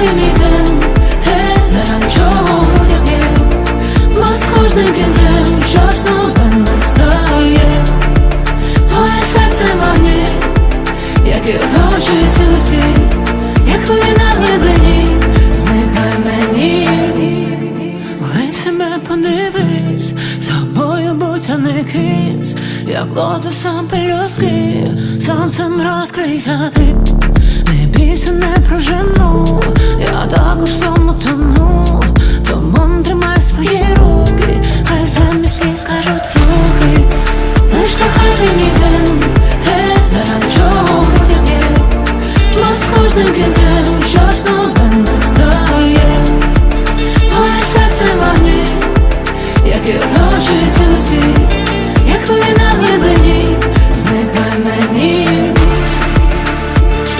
кожний мій день, те, заради чого я п'є, бо з кожним кінцем щось нове настає. Твоє серце магніт, який оточує цілий світ, як хвилі на глибині, зникай мені. В себе подивись, собою будь не кимсь, як лотосом пелюстки, сонцем розкрийся ти. кожним кінцем щось нове настає Твоє серце магніт, яке оточує цілий світ